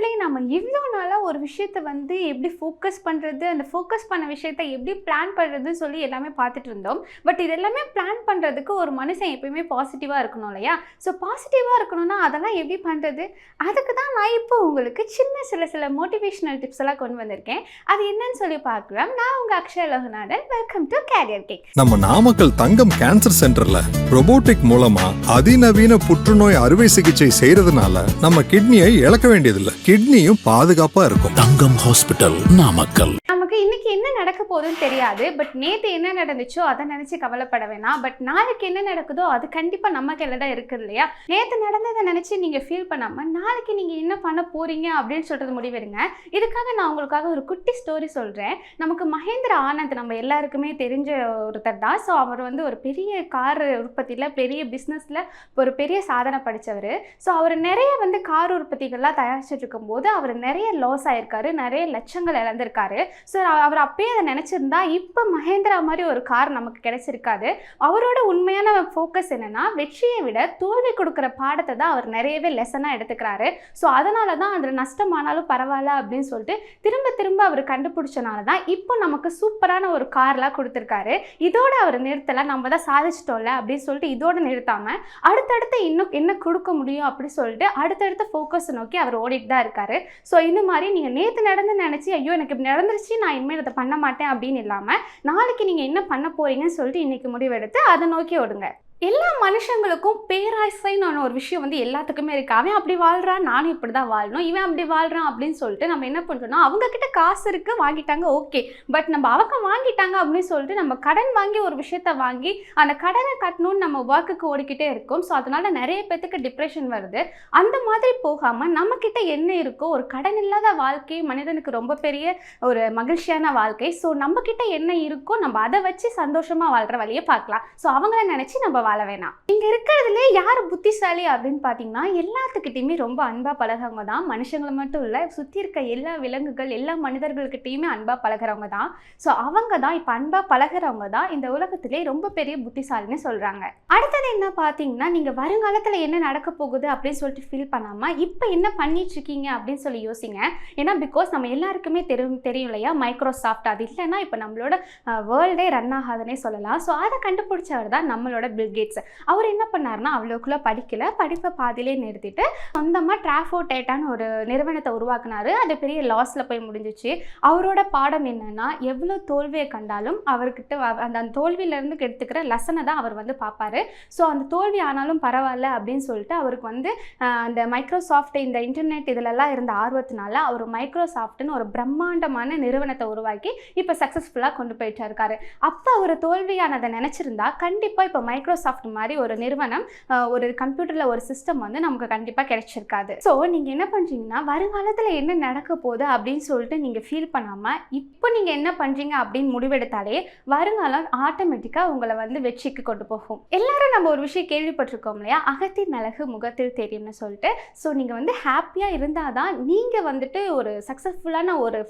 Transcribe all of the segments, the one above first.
மக்களே நம்ம இவ்வளோ நாளாக ஒரு விஷயத்த வந்து எப்படி ஃபோக்கஸ் பண்ணுறது அந்த ஃபோக்கஸ் பண்ண விஷயத்த எப்படி பிளான் பண்ணுறதுன்னு சொல்லி எல்லாமே பார்த்துட்டு இருந்தோம். பட் இது எல்லாமே பிளான் பண்ணுறதுக்கு ஒரு மனுஷன் எப்பயுமே பாசிட்டிவாக இருக்கணும் இல்லையா? ஸோ பாசிட்டிவாக இருக்கணும்னா அதெல்லாம் எப்படி பண்ணுறது அதுக்கு தான் நான் இப்போ உங்களுக்கு சின்ன சில சில மோட்டிவேஷனல் டிப்ஸ் எல்லாம் கொண்டு வந்திருக்கேன். அது என்னன்னு சொல்லி பார்க்கலாம். நான் உங்கள் Akshaya Loganathan. Welcome to career cake நம்ம நாமக்கல் தங்கம் கேன்சர் சென்டர்ல robotic மூலமா அதிநவீன புற்றுநோய் அறுவை சிகிச்சை செய்யறதுனால நம்ம கிட்னியை இழக்க வேண்டியதில்லை. கிட்னியும் பாதுகாப்பு இருக்கும். தங்கம் ஹாஸ்பிட்டல் நாமக்கல். போதும் தெரியாது. பட் நேற்று என்ன நடந்துச்சோ அதை நினச்சி கவலைப்பட வேணாம். பட் நாளைக்கு என்ன நடக்குதோ அது கண்டிப்பாக நம்ம கையில் தான் இருக்குது இல்லையா? நேற்று நடந்ததை நினச்சி நீங்கள் ஃபீல் பண்ணாமல் நாளைக்கு நீங்கள் என்ன பண்ண போகிறீங்க அப்படின்னு சொல்கிறது முடிவெடுங்க. இதுக்காக நான் உங்களுக்காக ஒரு குட்டி ஸ்டோரி சொல்கிறேன் நமக்கு மகேந்திர ஆனந்த் நம்ம எல்லாருக்குமே தெரிஞ்ச ஒருத்தர் தான். ஸோ அவர் வந்து ஒரு பெரிய கார் உற்பத்தியில் பெரிய பிஸ்னஸில் ஒரு பெரிய சாதனை படித்தவர் ஸோ அவர் நிறைய வந்து கார் உற்பத்திகள்லாம் தயாரிச்சுட்டு இருக்கும்போது அவர் நிறைய லாஸ் ஆயிருக்காரு. நிறைய லட்சங்கள் இழந்திருக்காரு. ஸோ அவர் அப்பயே அதை நினச்சிருந்தா இப்போ மகேந்திரா மாதிரி ஒரு கார் நமக்கு கிடைச்சிருக்காது. அவரோட உண்மையான ஃபோக்கஸ் என்னென்னா வெற்றியை விட தோல்வி கொடுக்குற பாடத்தை தான் அவர் நிறையவே லெசனாக எடுத்துக்கிறாரு. ஸோ அதனால தான் அதில் நஷ்டமானாலும் பரவாயில்ல அப்படின்னு சொல்லிட்டு திரும்ப திரும்ப அவர் கண்டுபிடிச்சனால தான் இப்போ நமக்கு சூப்பரான ஒரு கார்லாம் கொடுத்துருக்காரு. இதோட அவர் நிறுத்தலை நம்ம தான் சாதிச்சிட்டோம்ல அப்படின்னு சொல்லிட்டு இதோட நிறுத்தாமல் அடுத்தடுத்து இன்னும் என்ன கொடுக்க முடியும் அப்படின்னு சொல்லிட்டு அடுத்தடுத்த ஃபோக்கஸை நோக்கி அவர் ஓடிட்டு தான் இருக்காரு. ஸோ இந்த மாதிரி நீங்கள் நேற்று நடந்து நினச்சி ஐயோ எனக்கு இப்படி நடந்துருச்சு நான் இனிமேல் அதை பண்ண மாட்டேன் அப்படின்னு இல்லாமல் நாளைக்கு நீங்கள் என்ன பண்ண போறீங்கன்னு சொல்லிட்டு இன்னைக்கு முடிவெடுத்து அதை நோக்கி ஓடுங்க. எல்லா மனுஷங்களுக்கும் பேராசைன்னு ஒரு விஷயம் வந்து எல்லாத்துக்குமே இருக்கு. அவன் அப்படி வாழ்கிறான் நானும் இப்படி தான் வாழணும் இவன் அப்படி வாழ்கிறான் அப்படின்னு சொல்லிட்டு நம்ம என்ன பண்ணுறோம்னா அவங்கக்கிட்ட காசு இருக்குது வாங்கிட்டாங்க ஓகே. பட் நம்ம அவங்க வாங்கிட்டாங்க அப்படின்னு சொல்லிட்டு நம்ம கடன் வாங்கி ஒரு விஷயத்த வாங்கி அந்த கடனை கட்டணும்னு நம்ம ஒர்க்குக்கு ஓடிக்கிட்டே இருக்கோம். ஸோ அதனால நிறைய பேத்துக்கு டிப்ரெஷன் வருது. அந்த மாதிரி போகாமல் நம்மக்கிட்ட என்ன இருக்கோ ஒரு கடன் இல்லாத வாழ்க்கை மனிதனுக்கு ரொம்ப பெரிய ஒரு மகிழ்ச்சியான வாழ்க்கை. ஸோ நம்மக்கிட்ட என்ன இருக்கோ நம்ம அதை வச்சு சந்தோஷமாக வாழ்கிற வழியை பார்க்கலாம். ஸோ அவங்கள நினச்சி நம்ம வாழ வேணாம். இங்கே இருக்கிறதுல யார் புத்திசாலி அப்படின்னு பார்த்தீங்கன்னா எல்லாத்துக்கிட்டையுமே ரொம்ப அன்பாக பழகிறவங்க தான். மனுஷங்களை மட்டும் இல்லை சுற்றி இருக்க எல்லா விலங்குகள் எல்லா மனிதர்கள்கிட்டையுமே அன்பாக பழகிறவங்க தான். ஸோ அவங்க தான் இப்போ அன்பாக பழகிறவங்க தான் இந்த உலகத்திலே ரொம்ப பெரிய புத்திசாலின்னு சொல்கிறாங்க அடுத்தது என்ன பார்த்தீங்கன்னா நீங்கள் வருங்காலத்தில் என்ன நடக்க போகுது அப்படின்னு சொல்லிட்டு ஃபீல் பண்ணாமல் இப்போ என்ன பண்ணிட்டு இருக்கீங்க அப்படின்னு சொல்லி யோசிங்க. ஏன்னா பிகாஸ் நம்ம எல்லாருக்குமே தெரியும் தெரியும் இல்லையா? மைக்ரோசாஃப்ட் அது இல்லைன்னா இப்போ நம்மளோட வேர்ல்டே ரன் ஆகாதுன்னே சொல்லலாம். ஸோ அதை கண்டுபிடிச்சவர் தான் நம்மளோட பில் கேட்ஸ் அவர் என்ன பண்ணாருன்னா அவ்வளோக்குள்ள படிக்கல. படிப்பை பாதியிலே நிறுத்திட்டு சொந்தமாக டிராஃபோடேட்டான்னு ஒரு நிறுவனத்தை உருவாக்குனாரு. அது பெரிய லாஸில் போய் முடிஞ்சிச்சு. அவரோட பாடம் என்னன்னா எவ்வளோ தோல்வியை கண்டாலும் அவர்கிட்ட அந்த அந்த தோல்வியிலேருந்து எடுத்துக்கிற லெசனை தான் அவர் வந்து பார்ப்பாரு ஸோ அந்த தோல்வி ஆனாலும் பரவாயில்ல அப்படின்னு சொல்லிட்டு அவருக்கு வந்து அந்த மைக்ரோசாஃப்ட் இந்த இன்டர்நெட் இதிலெல்லாம் இருந்த ஆர்வத்தினால அவர் மைக்ரோசாஃப்ட்னு ஒரு பிரம்மாண்டமான நிறுவனத்தை உருவாக்கி இப்போ சக்ஸஸ்ஃபுல்லாக கொண்டு போயிட்டு இருக்காரு. அப்போ அவர் தோல்வியானதை நினச்சிருந்தா கண்டிப்பாக இப்போ மைக்ரோசாஃப்ட் மாதிரி ஒரு நிறுவனம் ஒரு கம்ப்யூட்டரில் ஒரு சிஸ்டம் வந்து நமக்கு கண்டிப்பாக கிடைச்சிருக்காது. ஸோ நீங்கள் என்ன பண்ணுறீங்கன்னா வருங்காலத்தில் என்ன நடக்க போகுது அப்படின்னு சொல்லிட்டு நீங்கள் ஃபீல் பண்ணாமல் இப்போ நீங்கள் என்ன பண்ணுறீங்க அப்படின்னு முடிவெடுத்தாலே வருங்காலம் ஆட்டோமேட்டிக்காக உங்களை வந்து வெற்றிக்கு கொண்டு போகும். எல்லாரும் நம்ம ஒரு விஷயம் கேள்விப்பட்டிருக்கோம் இல்லையா? அகத்தின் அழகு முகத்தில் தெரியும்னு சொல்லிட்டு. ஸோ நீங்கள் வந்து ஹாப்பியாக இருந்தால் தான் நீங்கள் வந்துட்டு ஒரு சக்ஸஸ்ஃபுல்லான ஒரு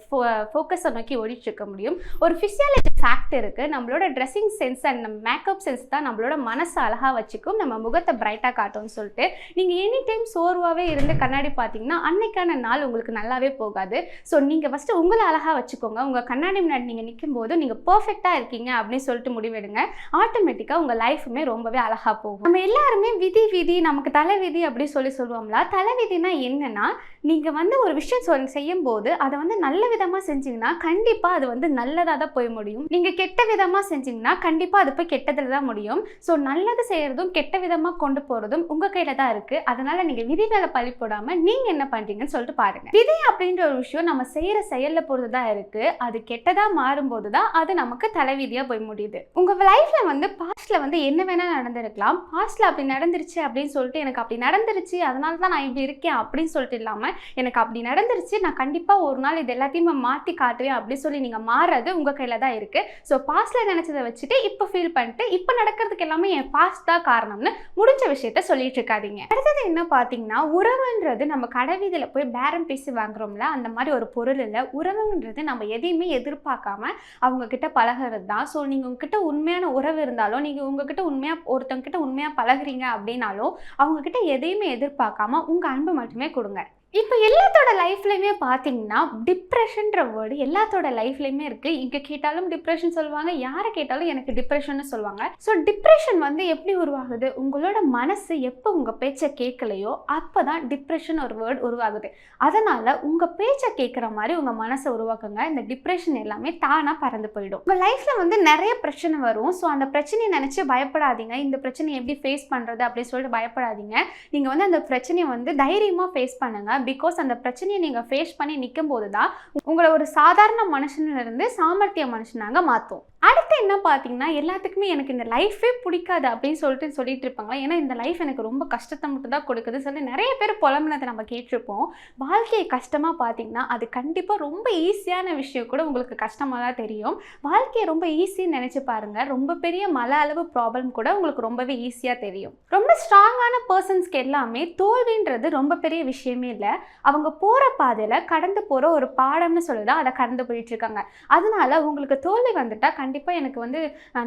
ஃபோக்கஸை நோக்கி ஓடிட்டுருக்க முடியும். ஒரு ஃபிசியாலஜி ஃபேக்ட் இருக்குது நம்மளோட ட்ரெஸ்ஸிங் சென்ஸ் அண்ட் நம்ம மேக்கப் சென்ஸ் தான் நம்மளோட மனசு அழகாக வச்சுக்கும் நம்ம முகத்தை பிரைட்டாக காட்டும்னு சொல்லிட்டு நீங்கள் எனி டைம் சோர்வாகவே இருந்து கண்ணாடி பார்த்தீங்கன்னா அன்னைக்கான நாள் உங்களுக்கு நல்லாவே போகாது. ஸோ நீங்கள் ஃபஸ்ட்டு உங்களை அழகாக வச்சுக்கோங்க. உங்கள் கண்ணாடி முன்னாடி நீங்கள் நிற்கும் போது நீங்கள் பர்ஃபெக்டாக இருக்கீங்க அப்படின்னு சொல்லிட்டு முடிவெடுங்க. ஆட்டோமேட்டிக்காக உங்கள் லைஃபுமே ரொம்பவே அழகாக போகும். நம்ம எல்லாருமே விதி விதி நமக்கு தலை விதி சொல்லி சொல்லுவோம்ல தலை விதினா என்னன்னா நீங்கள் வந்து ஒரு விஷயம் சொல் செய்யும் போது அதை வந்து நல்ல விதமாக செஞ்சீங்கன்னா கண்டிப்பாக அது வந்து நல்லதாக தான் போய் முடியும். நீங்கள் கெட்ட விதமாக செஞ்சீங்கன்னா கண்டிப்பாக அது போய் கெட்டதில் தான் முடியும். ஸோ நல்லது செய்கிறதும் கெட்ட விதமாக கொண்டு போகிறதும் உங்கள் கையில் தான் இருக்குது அதனால் நீங்கள் விதி மேலே பழி போடாமல் நீங்கள் என்ன பண்ணுறீங்கன்னு சொல்லிட்டு பாருங்கள் விதி அப்படின்ற ஒரு விஷயம் நம்ம செய்கிற செயலில் பொறுத்து தான் இருக்குது அது கெட்டதாக மாறும்போது தான் அது நமக்கு தலைவிதியாக போய் முடியுது. உங்கள் லைஃப்பில் வந்து பாஸ்ட்டில் வந்து என்ன வேணால் நடந்திருக்கலாம். பாஸ்ட்டில் அப்படி நடந்துருச்சு அப்படின்னு சொல்லிட்டு எனக்கு அப்படி நடந்துருச்சு அதனால தான் நான் இப்படி இருக்கேன் அப்படின்னு சொல்லிட்டு இல்லாமல் எனக்கு அப்படி நடந்துருச்சு நான் கண்டிப்பாக ஒரு நாள் இது எல்லாத்தையுமே மாற்றி காட்டுவேன் அப்படின்னு சொல்லி நீங்கள் மாறுறது உங்கள் கையில் தான் இருக்குது ஸோ பாஸ்ட்டில் நினச்சதை வச்சுட்டு இப்போ ஃபீல் பண்ணிட்டு இப்போ நடக்கிறதுக்கு எல்லாமே என் பாஸ்ட் தான் காரணம்னு முடிஞ்ச விஷயத்த சொல்லிட்டு இருக்காதீங்க. அடுத்தது என்ன பார்த்தீங்கன்னா உறவுன்றது நம்ம கடைவீதியில் போய் பேரம் பேசி வாங்குறோம்ல அந்த மாதிரி ஒரு பொருள் இல்லை. உறவுன்றது நம்ம எதையுமே எதிர்பார்க்காம அவங்க கிட்ட பழகிறது தான். ஸோ நீங்கள் உங்ககிட்ட உண்மையான உறவு இருந்தாலும் நீங்கள் உங்ககிட்ட உண்மையாக ஒருத்தவங்க கிட்ட உண்மையாக பழகுறீங்க அப்படின்னாலும் அவங்க கிட்ட எதையுமே எதிர்பார்க்காம உங்கள் அன்பு மட்டுமே கொடுங்க. இப்போ எல்லாத்தோட லைஃப்லையுமே பார்த்தீங்கன்னா டிப்ரெஷன்ற வேர்டு எல்லாத்தோட லைஃப்லையுமே இருக்குது இங்கே கேட்டாலும் டிப்ரெஷன் சொல்லுவாங்க யாரை கேட்டாலும் எனக்கு டிப்ரெஷன்னு சொல்லுவாங்க. ஸோ டிப்ரெஷன் வந்து எப்படி உருவாகுது? உங்களோட மனசு எப்போ உங்கள் பேச்சை கேட்கலையோ அப்போ தான் டிப்ரெஷன் ஒரு வேர்டு உருவாகுது. அதனால் உங்கள் பேச்சை கேட்குற மாதிரி உங்கள் மனசை உருவாக்குங்க. இந்த டிப்ரெஷன் எல்லாமே தானாக பறந்து போயிடும். உங்கள் லைஃப்பில் வந்து நிறைய பிரச்சனை வரும். ஸோ அந்த பிரச்சனையை நினச்சி பயப்படாதீங்க. இந்த பிரச்சனையை எப்படி ஃபேஸ் பண்ணுறது அப்படின்னு சொல்லிட்டு பயப்படாதீங்க. நீங்கள் வந்து அந்த பிரச்சனையை வந்து தைரியமாக ஃபேஸ் பண்ணுங்கள் பிகாஸ் அந்த பிரச்சனையை நீங்கள் ஃபேஸ் பண்ணி நிற்கும் போது தான் உங்களை ஒரு சாதாரண மனுஷனிலிருந்து சாமர்த்திய மனுஷனாக மாற்றும் அடுத்து என்ன பார்த்தீங்கன்னா எல்லாத்துக்குமே எனக்கு இந்த லைஃபே பிடிக்காது அப்படின்னு சொல்லிட்டு சொல்லிட்டு இருப்பாங்க ஏன்னா இந்த லைஃப் எனக்கு ரொம்ப கஷ்டத்தை மட்டும் தான் கொடுக்குது. சொல்லி நிறைய பேர் புலம்புனதை நம்ம கேட்டிருப்போம். வாழ்க்கையை கஷ்டமாக பார்த்தீங்கன்னா அது கண்டிப்பாக ரொம்ப ஈஸியான விஷயம் கூட உங்களுக்கு கஷ்டமாக தான் தெரியும். வாழ்க்கையை ரொம்ப ஈஸின்னு நினச்சி பாருங்கள் ரொம்ப பெரிய மல அளவு ப்ராப்ளம் கூட உங்களுக்கு ரொம்பவே ஈஸியாக தெரியும். ரொம்ப ஸ்ட்ராங்கான பர்சன்ஸ்க்கு எல்லாமே தோல்வின்றது ரொம்ப பெரிய விஷயமே இல்லை. அவங்க போகிற பாதையில் கடந்து போகிற ஒரு பாடம்னு சொல்லி தான் அதை கடந்து போயிட்டுருக்காங்க அதனால உங்களுக்கு தோல்வி வந்துட்டால் கண்டிப்பாக எனக்கு வந்து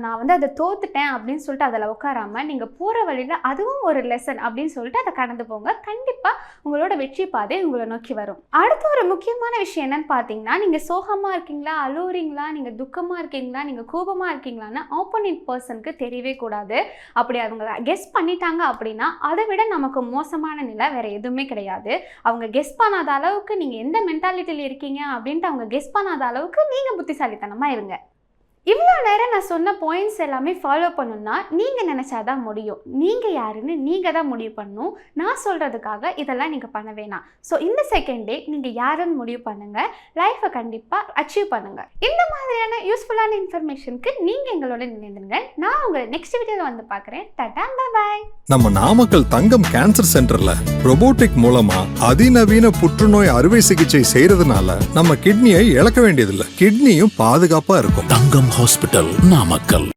நான் வந்து அதை தோத்துட்டேன் அப்படின்னு சொல்லிட்டு அதில் உட்காராமல் நீங்கள் போகிற வழியில் அதுவும் ஒரு லெசன் அப்படின்னு சொல்லிட்டு அதை கடந்து போங்க. கண்டிப்பாக உங்களோட வெற்றி பாதை உங்களை நோக்கி வரும். அடுத்து ஒரு முக்கியமான விஷயம் என்னன்னு பார்த்தீங்கன்னா நீங்கள் சோகமாக இருக்கீங்களா அழுவுறீங்களா நீங்கள் துக்கமாக இருக்கீங்களா நீங்கள் கோபமாக இருக்கீங்களான்னு ஆப்போனன்ட் பர்சனுக்கு தெரியவே கூடாது. அப்படி அவங்க கெஸ் பண்ணிட்டாங்க அப்படின்னா அதை விட நமக்கு மோசமான நிலை வேறு எதுவுமே கிடையாது. அவங்க கெஸ் பண்ணாத அளவுக்கு நீங்கள் எந்த மென்டாலிட்டியில் இருக்கீங்க அப்படின்ட்டு அவங்க கெஸ் பண்ணாத அளவுக்கு நீங்கள் புத்திசாலித்தனமாக இருங்க. இவ்வளோ நேரம் நான் சொன்ன பாயிண்ட்ஸ் எல்லாமே ஃபாலோ பண்ணணும்னா நீங்கள் நினச்சாதான் முடியும். நீங்கள் யாருன்னு நீங்கள் தான் முடிவு பண்ணணும். நான் சொல்கிறதுக்காக இதெல்லாம் நீங்கள் பண்ண வேணாம். ஸோ இந்த செகண்ட் டே நீங்கள் யாருன்னு முடிவு பண்ணுங்கள் லைஃப்பை கண்டிப்பாக அச்சீவ் பண்ணுங்கள் இந்த மாதிரியான யூஸ்ஃபுல்லான இன்ஃபர்மேஷனுக்கு நீங்கள் எங்களோட நினைந்துருங்க நான் உங்களை நெக்ஸ்ட் வீடியோவில் வந்து பார்க்குறேன். டாடா பாய் நம்ம நாமக்கல் தங்கம் கேன்சர் சென்டர்ல robotic மூலமா அதிநவீன புற்றுநோய் அறுவை சிகிச்சை செய்யறதுனால நம்ம கிட்னியை இழக்க வேண்டியதில்லை. கிட்னியும் பாதுகாப்பா இருக்கும். தங்கம் ஹாஸ்பிட்டல் நாமக்கல்.